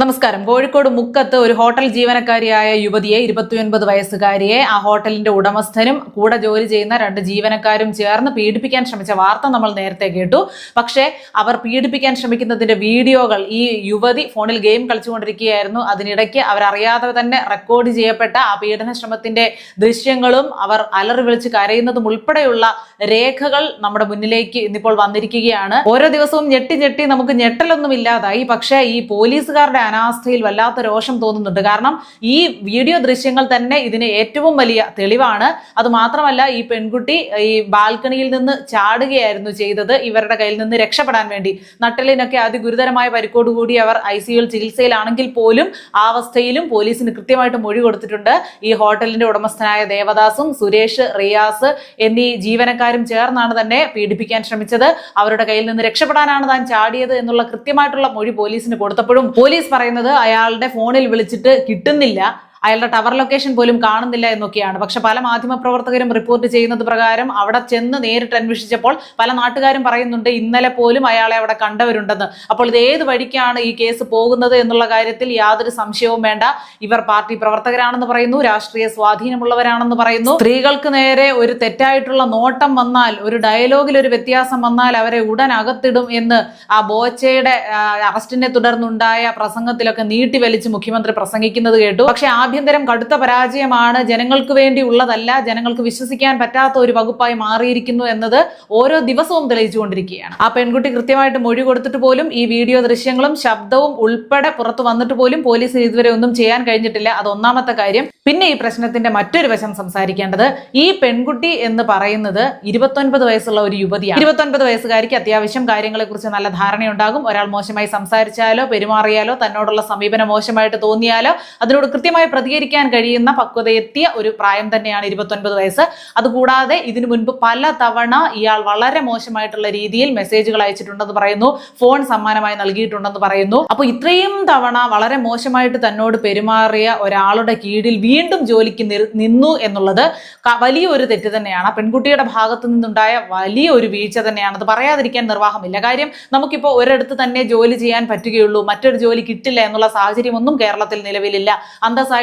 നമസ്കാരം. കോഴിക്കോട് മുക്കത്ത് ഒരു ഹോട്ടൽ ജീവനക്കാരിയായ യുവതിയെ ഇരുപത്തിയൊൻപത് വയസ്സുകാരിയെ ആ ഹോട്ടലിന്റെ ഉടമസ്ഥനും കൂടെ ജോലി ചെയ്യുന്ന രണ്ട് ജീവനക്കാരും ചേർന്ന് പീഡിപ്പിക്കാൻ ശ്രമിച്ച വാർത്ത നമ്മൾ നേരത്തെ കേട്ടു. പക്ഷേ അവർ പീഡിപ്പിക്കാൻ ശ്രമിക്കുന്നതിന്റെ വീഡിയോകൾ ഈ യുവതി ഫോണിൽ ഗെയിം കളിച്ചുകൊണ്ടിരിക്കുകയായിരുന്നു. അതിനിടയ്ക്ക് അവരറിയാതെ തന്നെ റെക്കോർഡ് ചെയ്യപ്പെട്ട ആ പീഡന ശ്രമത്തിന്റെ ദൃശ്യങ്ങളും അവർ അലറി വിളിച്ച് കരയുന്നതും ഉൾപ്പെടെയുള്ള രേഖകൾ നമ്മുടെ മുന്നിലേക്ക് ഇന്നിപ്പോൾ വന്നിരിക്കുകയാണ്. ഓരോ ദിവസവും ഞെട്ടി ഞെട്ടി നമുക്ക് ഞെട്ടലൊന്നും ഇല്ലാതായി. പക്ഷേ ഈ പോലീസുകാരുടെ അനാസ്ഥയിൽ വല്ലാത്ത രോഷം തോന്നുന്നുണ്ട്. കാരണം ഈ വീഡിയോ ദൃശ്യങ്ങൾ തന്നെ ഇതിന് ഏറ്റവും വലിയ തെളിവാണ്. അത് മാത്രമല്ല ഈ പെൺകുട്ടി ഈ ബാൽക്കണിയിൽ നിന്ന് ചാടുകയായിരുന്നു ചെയ്തത്. ഇവരുടെ കയ്യിൽ നിന്ന് രക്ഷപ്പെടാൻ വേണ്ടി. നട്ടലിനൊക്കെ അതിഗുരുതരമായ പരിക്കോടുകൂടി അവർ ഐ സിയുൽ ചികിത്സയിലാണെങ്കിൽ പോലും ആ അവസ്ഥയിലും പോലീസിന് കൃത്യമായിട്ട് മൊഴി കൊടുത്തിട്ടുണ്ട്. ഈ ഹോട്ടലിന്റെ ഉടമസ്ഥനായ ദേവദാസും സുരേഷ് റിയാസ് എന്നീ ജീവനക്കാരും ചേർന്നാണ് തന്നെ പീഡിപ്പിക്കാൻ ശ്രമിച്ചത്. അവരുടെ കയ്യിൽ നിന്ന് രക്ഷപ്പെടാനാണ് താൻ ചാടിയത് എന്നുള്ള കൃത്യമായിട്ടുള്ള മൊഴി പോലീസിന് കൊടുത്തപ്പോഴും പോലീസ് പറയുന്നത് അയാളുടെ ഫോണിൽ വിളിച്ചിട്ട് കിട്ടുന്നില്ല. അയാളുടെ ടവർ ലൊക്കേഷൻ പോലും കാണുന്നില്ല എന്നൊക്കെയാണ്. പക്ഷെ പല മാധ്യമ പ്രവർത്തകരും റിപ്പോർട്ട് ചെയ്യുന്നത് പ്രകാരം അവിടെ ചെന്ന് നേരിട്ട് അന്വേഷിച്ചപ്പോൾ പല നാട്ടുകാരും പറയുന്നുണ്ട് ഇന്നലെ പോലും അയാളെ അവിടെ കണ്ടവരുണ്ടെന്ന്. അപ്പോൾ ഇത് ഏത് വഴിക്കാണ് ഈ കേസ് പോകുന്നത് എന്നുള്ള കാര്യത്തിൽ യാതൊരു സംശയവും വേണ്ട. ഇവർ പാർട്ടി പ്രവർത്തകരാണെന്ന് പറയുന്നു രാഷ്ട്രീയ സ്വാധീനമുള്ളവരാണെന്ന് പറയുന്നു. സ്ത്രീകൾക്ക് നേരെ ഒരു തെറ്റായിട്ടുള്ള നോട്ടം വന്നാൽ ഒരു ഡയലോഗിൽ ഒരു വ്യത്യാസം വന്നാൽ അവരെ ഉടൻ അകത്തിടും എന്ന് ആ ബോച്ചയുടെ അറസ്റ്റിനെ തുടർന്നുണ്ടായ പ്രസംഗത്തിലൊക്കെ നീട്ടി വലിച്ച് മുഖ്യമന്ത്രി പ്രസംഗിക്കുന്നത് കേട്ടു. പക്ഷെ ആഭ്യന്തരം കടുത്ത പരാജയമാണ്. ജനങ്ങൾക്ക് വേണ്ടി ഉള്ളതല്ല. ജനങ്ങൾക്ക് വിശ്വസിക്കാൻ പറ്റാത്ത ഒരു വകുപ്പായി മാറിയിരിക്കുന്നു എന്നത് ഓരോ ദിവസവും തെളിയിച്ചുകൊണ്ടിരിക്കുകയാണ്. ആ പെൺകുട്ടി കൃത്യമായിട്ട് മൊഴി കൊടുത്തിട്ട് പോലും ഈ വീഡിയോ ദൃശ്യങ്ങളും ശബ്ദവും ഉൾപ്പെടെ പുറത്തു വന്നിട്ട് പോലും പോലീസ് ഇതുവരെ ഒന്നും ചെയ്യാൻ കഴിഞ്ഞിട്ടില്ല. അത് ഒന്നാമത്തെ കാര്യം. പിന്നെ ഈ പ്രശ്നത്തിന്റെ മറ്റൊരു വശം സംസാരിക്കേണ്ടത് ഈ പെൺകുട്ടി എന്ന് പറയുന്നത് ഇരുപത്തൊൻപത് വയസ്സുള്ള ഒരു യുവതിയാണ്. ഇരുപത്തൊൻപത് വയസ്സുകാരിക്ക് അത്യാവശ്യം കാര്യങ്ങളെ കുറിച്ച് നല്ല ധാരണയുണ്ടാകും. ഒരാൾ മോശമായി സംസാരിച്ചാലോ പെരുമാറിയാലോ തന്നോടുള്ള സമീപനം മോശമായിട്ട് തോന്നിയാലോ അതിനോട് കൃത്യമായി പ്രതികരിക്കാൻ കഴിയുന്ന പക്വതയെത്തിയ ഒരു പ്രായം തന്നെയാണ് ഇരുപത്തൊൻപത് വയസ്സ്. അതുകൂടാതെ ഇതിനു മുൻപ് പല തവണ ഇയാൾ വളരെ മോശമായിട്ടുള്ള രീതിയിൽ മെസ്സേജുകൾ അയച്ചിട്ടുണ്ടെന്ന് പറയുന്നു. ഫോൺ സമ്മാനമായി നൽകിയിട്ടുണ്ടെന്ന് പറയുന്നു. അപ്പോൾ ഇത്രയും തവണ വളരെ മോശമായിട്ട് തന്നോട് പെരുമാറിയ ഒരാളുടെ കീഴിൽ വീണ്ടും ജോലിക്ക് നിന്നു എന്നുള്ളത് വലിയൊരു തെറ്റ് തന്നെയാണ്. പെൺകുട്ടിയുടെ ഭാഗത്തു നിന്നുണ്ടായ വലിയ ഒരു വീഴ്ച തന്നെയാണ്. അത് പറയാതിരിക്കാൻ നിർവാഹമില്ല. കാര്യം നമുക്കിപ്പോൾ ഒരിടത്ത് തന്നെ ജോലി ചെയ്യാൻ പറ്റുകയുള്ളൂ. മറ്റൊരു ജോലി കിട്ടില്ല എന്നുള്ള സാഹചര്യമൊന്നും കേരളത്തിൽ നിലവിലില്ല.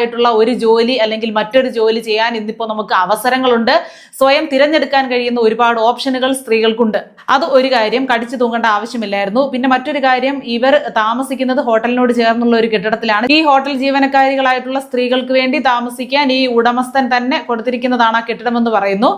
അന്തസ്സായിട്ടുള്ള ഒരു ജോലി അല്ലെങ്കിൽ മറ്റൊരു ജോലി ചെയ്യാൻ ഇന്നിപ്പോൾ നമുക്ക് അവസരങ്ങളുണ്ട്. സ്വയം തിരഞ്ഞെടുക്കാൻ കഴിയുന്ന ഒരുപാട് ഓപ്ഷനുകൾ സ്ത്രീകൾക്കുണ്ട്. അത് ഒരു കാര്യം കടിച്ചു തൂങ്ങേണ്ട ആവശ്യമില്ലായിരുന്നു. പിന്നെ മറ്റൊരു കാര്യം ഇവർ താമസിക്കുന്നത് ഹോട്ടലിനോട് ചേർന്നുള്ള ഒരു കെട്ടിടത്തിലാണ്. ഈ ഹോട്ടൽ ജീവനക്കാരികളായിട്ടുള്ള സ്ത്രീകൾക്ക് വേണ്ടി താമസിക്കാൻ ഈ ഉടമസ്ഥൻ തന്നെ കൊടുത്തിരിക്കുന്നതാണ് ആ കെട്ടിടമെന്ന് പറയുന്നു.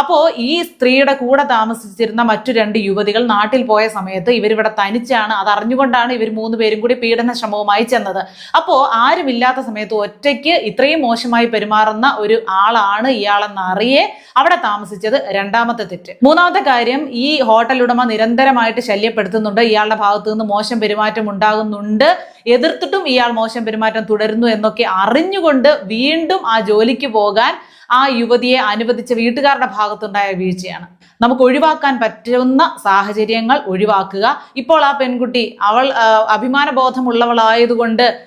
അപ്പോൾ ഈ സ്ത്രീയുടെ കൂടെ താമസിച്ചിരുന്ന മറ്റു രണ്ട് യുവതികൾ നാട്ടിൽ പോയ സമയത്ത് ഇവരിവിടെ തനിച്ചാണ്. അത് അറിഞ്ഞുകൊണ്ടാണ് ഇവർ മൂന്ന് പേരും കൂടി പീഡന ശ്രമവുമായി ചെന്നത്. അപ്പോൾ ആരുമില്ലാത്ത സമയത്ത് ഒറ്റയ്ക്ക് ഇത്രയും മോശമായി പെരുമാറുന്ന ഒരു ആളാണ് ഇയാളെന്ന് അറിയെ അവിടെ താമസിച്ചത് രണ്ടാമത്തെ തെറ്റ്. മൂന്നാമത്തെ കാര്യം ഈ ഹോട്ടൽ ഉടമ നിരന്തരമായിട്ട് ശല്യപ്പെടുത്തുന്നുണ്ട്. ഇയാളുടെ ഭാഗത്തു നിന്ന് മോശം പെരുമാറ്റം ഉണ്ടാകുന്നുണ്ട്. എതിർത്തിട്ടും ഇയാൾ മോശം പെരുമാറ്റം തുടരുന്നു എന്നൊക്കെ അറിഞ്ഞുകൊണ്ട് വീണ്ടും ആ ജോലിക്ക് പോകാൻ ആ യുവതിയെ അനുവദിച്ച വീട്ടുകാരുടെ ഭാഗത്തുണ്ടായ വീഴ്ചയാണ്. നമുക്ക് ഒഴിവാക്കാൻ പറ്റുന്ന സാഹചര്യങ്ങൾ ഒഴിവാക്കുക. ഇപ്പോൾ ആ പെൺകുട്ടി അവൾ അഭിമാനബോധമുള്ളവളായതുകൊണ്ട്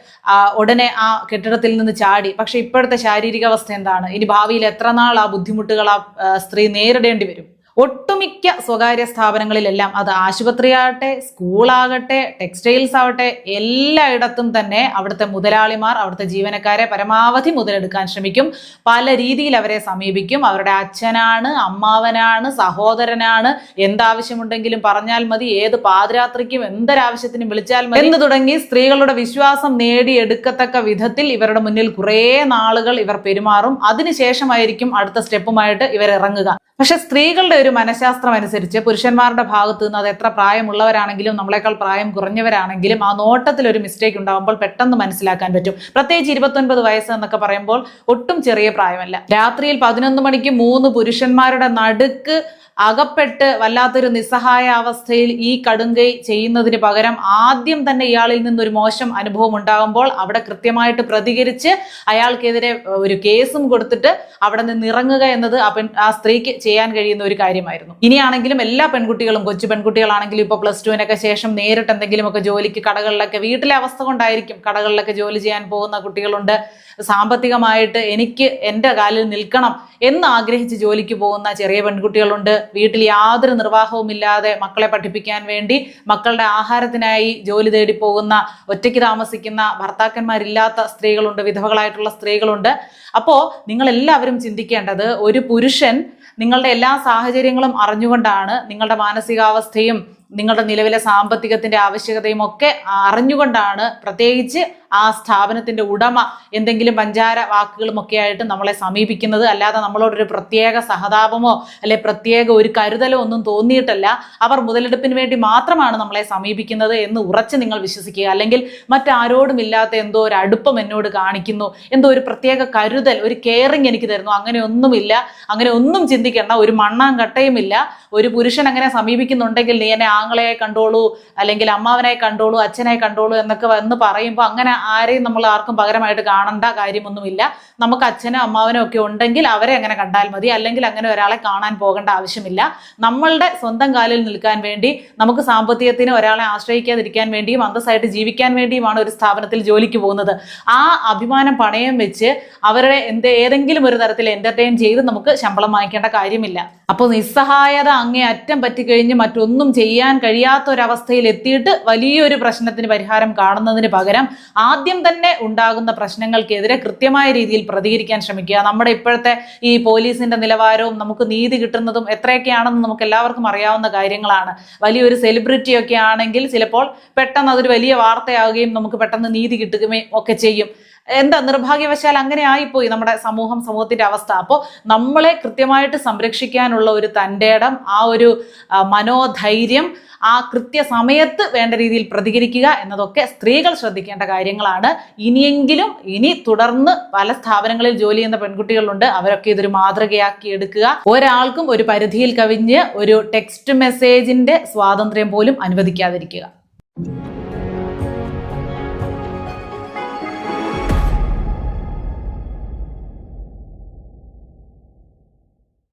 ഉടനെ ആ കെട്ടിടത്തിൽ നിന്ന് ചാടി. പക്ഷെ ഇപ്പോഴത്തെ ശാരീരിക അവസ്ഥ എന്താണ്? ഇനി ഭാവിയിൽ എത്ര നാൾ ആ ബുദ്ധിമുട്ടുകൾ ആ, സ്ത്രീ നേരിടേണ്ടി വരും? ഒട്ടുമിക്ക സ്വകാര്യ സ്ഥാപനങ്ങളിലെല്ലാം അത് ആശുപത്രിയാകട്ടെ സ്കൂളാകട്ടെ ടെക്സ്റ്റൈൽസ് ആവട്ടെ എല്ലായിടത്തും തന്നെ അവിടുത്തെ മുതലാളിമാർ അവിടുത്തെ ജീവനക്കാരെ പരമാവധി മുതലെടുക്കാൻ ശ്രമിക്കും. പല രീതിയിൽ അവരെ സമീപിക്കും. അവരുടെ അച്ഛനാണ് അമ്മാവനാണ് സഹോദരനാണ്. എന്താവശ്യമുണ്ടെങ്കിലും പറഞ്ഞാൽ മതി. ഏത് പാതിരാത്രിക്കും എന്തൊരാവശ്യത്തിനും വിളിച്ചാൽ മതി. എന്ന് തുടങ്ങി സ്ത്രീകളുടെ വിശ്വാസം നേടിയെടുക്കത്തക്ക വിധത്തിൽ ഇവരുടെ മുന്നിൽ കുറേ നാളുകൾ ഇവർ പെരുമാറും. അതിനുശേഷമായിരിക്കും അടുത്ത സ്റ്റെപ്പുമായിട്ട് ഇവർ ഇറങ്ങുക. പക്ഷെ സ്ത്രീകളുടെ ഒരു മനഃശാസ്ത്രം അനുസരിച്ച് പുരുഷന്മാരുടെ ഭാഗത്ത് നിന്ന് അത് എത്ര പ്രായമുള്ളവരാണെങ്കിലും നമ്മളെക്കാൾ പ്രായം കുറഞ്ഞവരാണെങ്കിലും ആ നോട്ടത്തിൽ ഒരു മിസ്റ്റേക്ക് ഉണ്ടാകുമ്പോൾ പെട്ടെന്ന് മനസ്സിലാക്കാൻ പറ്റും. പ്രത്യേകിച്ച് ഇരുപത്തൊൻപത് വയസ്സ് എന്നൊക്കെ പറയുമ്പോൾ ഒട്ടും ചെറിയ പ്രായമല്ല. രാത്രിയിൽ പതിനൊന്ന് മണിക്ക് മൂന്ന് പുരുഷന്മാരുടെ നടുക്ക് അകപ്പെട്ട് വല്ലാത്തൊരു നിസ്സഹായ അവസ്ഥയിൽ ഈ കടുങ്കൈ ചെയ്യുന്നതിന് പകരം ആദ്യം തന്നെ ഇയാളിൽ നിന്നൊരു മോശം അനുഭവം ഉണ്ടാകുമ്പോൾ അവിടെ കൃത്യമായിട്ട് പ്രതികരിച്ച് അയാൾക്കെതിരെ ഒരു കേസും കൊടുത്തിട്ട് അവിടെ നിന്ന് ഇറങ്ങുക എന്നത് ആ പെൺ ആ സ്ത്രീക്ക് ചെയ്യാൻ കഴിയുന്ന ഒരു കാര്യമായിരുന്നു. ഇനിയാണെങ്കിലും എല്ലാ പെൺകുട്ടികളും കൊച്ചു പെൺകുട്ടികളാണെങ്കിലും ഇപ്പോൾ പ്ലസ് ടുവിനൊക്കെ ശേഷം നേരിട്ട് എന്തെങ്കിലുമൊക്കെ ജോലിക്ക് കടകളിലൊക്കെ വീട്ടിലെ അവസ്ഥ കൊണ്ടായിരിക്കും കടകളിലൊക്കെ ജോലി ചെയ്യാൻ പോകുന്ന കുട്ടികളുണ്ട്. സാമ്പത്തികമായിട്ട് എനിക്ക് എന്റെ കാലിൽ നിൽക്കണം എന്ന് ആഗ്രഹിച്ച് ജോലിക്ക് പോകുന്ന ചെറിയ പെൺകുട്ടികളുണ്ട്. വീട്ടിൽ യാതൊരു നിർവാഹവുമില്ലാതെ മക്കളെ പഠിപ്പിക്കാൻ വേണ്ടി മക്കളുടെ ആഹാരത്തിനായി ജോലി തേടി പോകുന്ന ഒറ്റയ്ക്ക് താമസിക്കുന്ന ഭർത്താക്കന്മാരില്ലാത്ത സ്ത്രീകളുണ്ട് വിധവകളായിട്ടുള്ള സ്ത്രീകളുണ്ട്. അപ്പോൾ നിങ്ങളെല്ലാവരും ചിന്തിക്കേണ്ടത് ഒരു പുരുഷൻ നിങ്ങളുടെ എല്ലാ സാഹചര്യങ്ങളും അറിഞ്ഞുകൊണ്ടാണ് നിങ്ങളുടെ മാനസികാവസ്ഥയും നിങ്ങളുടെ നിലവിലെ സാമ്പത്തികത്തിന്റെ ആവശ്യകതയും ഒക്കെ അറിഞ്ഞുകൊണ്ടാണ് പ്രത്യേകിച്ച് ആ സ്ഥാപനത്തിന്റെ ഉടമ എന്തെങ്കിലും പഞ്ചാര വാക്കുകളും ഒക്കെ ആയിട്ട് നമ്മളെ സമീപിക്കുന്നത്. അല്ലാതെ നമ്മളോടൊരു പ്രത്യേക സഹതാപമോ അല്ലെ പ്രത്യേക ഒരു കരുതലോ ഒന്നും തോന്നിയിട്ടല്ല. അവർ മുതലെടുപ്പിന് വേണ്ടി മാത്രമാണ് നമ്മളെ സമീപിക്കുന്നത് എന്ന് ഉറച്ച് നിങ്ങൾ വിശ്വസിക്കുക. അല്ലെങ്കിൽ മറ്റാരോടും ഇല്ലാത്ത എന്തോ ഒരു അടുപ്പം എന്നോട് കാണിക്കുന്നു. എന്തോ ഒരു പ്രത്യേക കരുതൽ ഒരു കെയറിങ് എനിക്ക് തരുന്നു. അങ്ങനെ ഒന്നുമില്ല. അങ്ങനെ ഒന്നും ചിന്തിക്കേണ്ട. ഒരു മണ്ണാം മണ്ണാങ്കട്ടയുമില്ല ഒരു പുരുഷൻ അങ്ങനെ സമീപിക്കുന്നുണ്ടെങ്കിൽ നീ എന്നെ ആങ്ങളെ കണ്ടോളൂ അല്ലെങ്കിൽ അമ്മാവനെ കണ്ടോളൂ അച്ഛനെ കണ്ടോളൂ എന്നൊക്കെ വന്ന് പറയുമ്പോൾ അങ്ങനെ ആരെയും നമ്മൾ ആർക്കും പകരമായിട്ട് കാണേണ്ട കാര്യമൊന്നുമില്ല. നമുക്ക് അച്ഛനും അമ്മാവനും ഒക്കെ ഉണ്ടെങ്കിൽ അവരെ അങ്ങനെ കണ്ടാൽ മതി. അല്ലെങ്കിൽ അങ്ങനെ ഒരാളെ കാണാൻ പോകേണ്ട ആവശ്യമില്ല. നമ്മളുടെ സ്വന്തം കാലിൽ നിൽക്കാൻ വേണ്ടി നമുക്ക് സാമ്പത്തികത്തിന് ഒരാളെ ആശ്രയിക്കാതിരിക്കാൻ വേണ്ടിയും അന്തസ്സായിട്ട് ജീവിക്കാൻ വേണ്ടിയുമാണ് ഒരു സ്ഥാപനത്തിൽ ജോലിക്ക് പോകുന്നത്. ആ അഭിമാനം പണയം വെച്ച് അവരുടെ എന്ത് ഏതെങ്കിലും ഒരു തരത്തിൽ എന്റർടൈൻ ചെയ്ത് നമുക്ക് ശമ്പളം വാങ്ങിക്കേണ്ട കാര്യമില്ല. അപ്പോൾ നിസ്സഹായത അങ്ങേ അറ്റം പറ്റിക്കഴിഞ്ഞ് മറ്റൊന്നും ചെയ്യാൻ കഴിയാത്ത ഒരവസ്ഥയിൽ എത്തിയിട്ട് വലിയൊരു പ്രശ്നത്തിന് പരിഹാരം കാണുന്നതിന് പകരം ആദ്യം തന്നെ ഉണ്ടാകുന്ന പ്രശ്നങ്ങൾക്കെതിരെ കൃത്യമായ രീതിയിൽ പ്രതികരിക്കാൻ ശ്രമിക്കുക. നമ്മുടെ ഇപ്പോഴത്തെ ഈ പോലീസിന്റെ നിലവാരവും നമുക്ക് നീതി കിട്ടുന്നതും എത്രയൊക്കെയാണെന്ന് നമുക്ക് എല്ലാവർക്കും അറിയാവുന്ന കാര്യങ്ങളാണ്. വലിയൊരു സെലിബ്രിറ്റി ഒക്കെ ആണെങ്കിൽ ചിലപ്പോൾ പെട്ടെന്ന് അതൊരു വലിയ വാർത്തയാവുകയും നമുക്ക് പെട്ടെന്ന് നീതി കിട്ടുകയും ഒക്കെ ചെയ്യും. എന്താ നിർഭാഗ്യവശാൽ അങ്ങനെ ആയിപ്പോയി നമ്മുടെ സമൂഹം സമൂഹത്തിന്റെ അവസ്ഥ. അപ്പോൾ നമ്മളെ കൃത്യമായിട്ട് സംരക്ഷിക്കാനുള്ള ഒരു തന്റെ ആ ഒരു മനോധൈര്യം ആ കൃത്യസമയത്ത് വേണ്ട രീതിയിൽ പ്രതികരിക്കുക എന്നതൊക്കെ സ്ത്രീകൾ ശ്രദ്ധിക്കേണ്ട കാര്യങ്ങളാണ്. ഇനിയെങ്കിലും ഇനി തുടർന്ന് പല സ്ഥാപനങ്ങളിൽ ജോലി ചെയ്യുന്ന പെൺകുട്ടികളുണ്ട്. അവരൊക്കെ ഇതൊരു മാതൃകയാക്കി എടുക്കുക. ഒരാൾക്കും ഒരു പരിധിയിൽ കവിഞ്ഞ് ഒരു ടെക്സ്റ്റ് മെസ്സേജിന്റെ സ്വാതന്ത്ര്യം പോലും അനുവദിക്കാതിരിക്കുക.